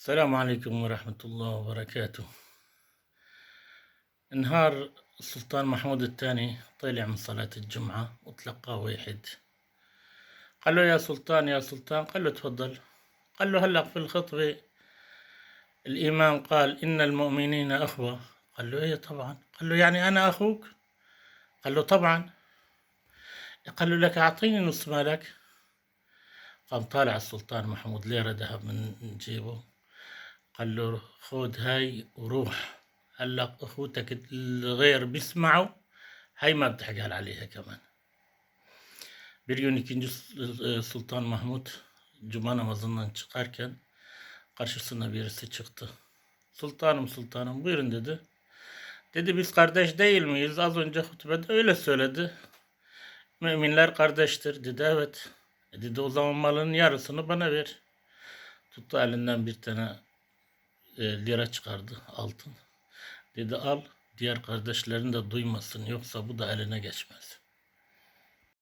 السلام عليكم ورحمة الله وبركاته. نهار السلطان محمود الثاني طلع من صلاة الجمعة وتلقاه واحد. قال له يا سلطان يا سلطان قال له تفضل. قال له هلأ في الخطبة الإمام قال إن المؤمنين أخوة. قال له إيه طبعا؟ قال له يعني أنا أخوك؟ قال له طبعا. قال له لك أعطيني نص مالك. قام طالع السلطان محمود ليرة ذهب من جيبه. قال له خذ هاي وروح هلا اخوتك الغير بيسمعوا هاي ما بتحكي عليها كمان Bir gün ikinci Sul- Sultan Mahmut Cuma namazından çıkarken karşısına birisi çıktı. Sultanım sultanım buyurun dedi. Dedi biz kardeş değil miyiz? Az önce hutbede öyle söyledi. Müminler kardeştir dedi. Evet. E dedi o zaman malın yarısını bana ver. Tuttu elinden bir tane e, lira çıkardı altın. Dedi al diğer kardeşlerin de duymasın yoksa bu da eline geçmez.